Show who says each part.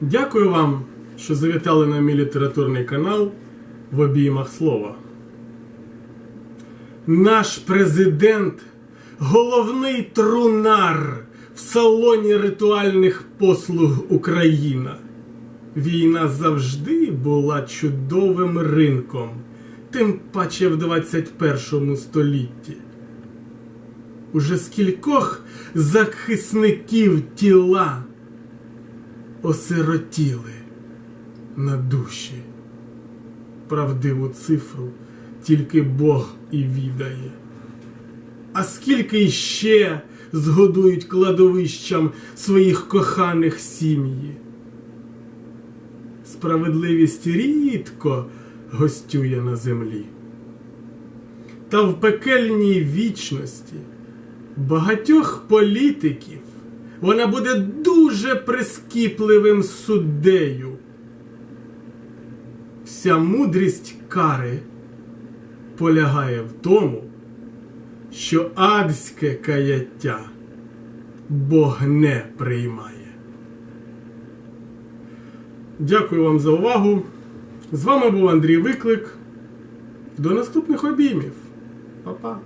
Speaker 1: Дякую вам, що завітали на мій літературний канал в обіймах слова. Наш президент головний трунар в салоні ритуальних послуг Україна. Війна завжди була чудовим ринком, тим паче в 21 столітті. Уже скількох захисників тіла осиротіли на душі. Правдиву цифру тільки Бог і відає. А скільки іще згодують кладовищам своїх коханих сім'ї? Справедливість рідко гостює на землі. Та в пекельній вічності багатьох політиків вона буде дуже прискіпливим суддею. Вся мудрість кари полягає в тому, що адське каяття Бог не приймає. Дякую вам за увагу. З вами був Андрій Виклик. До наступних обіймів. Па-па.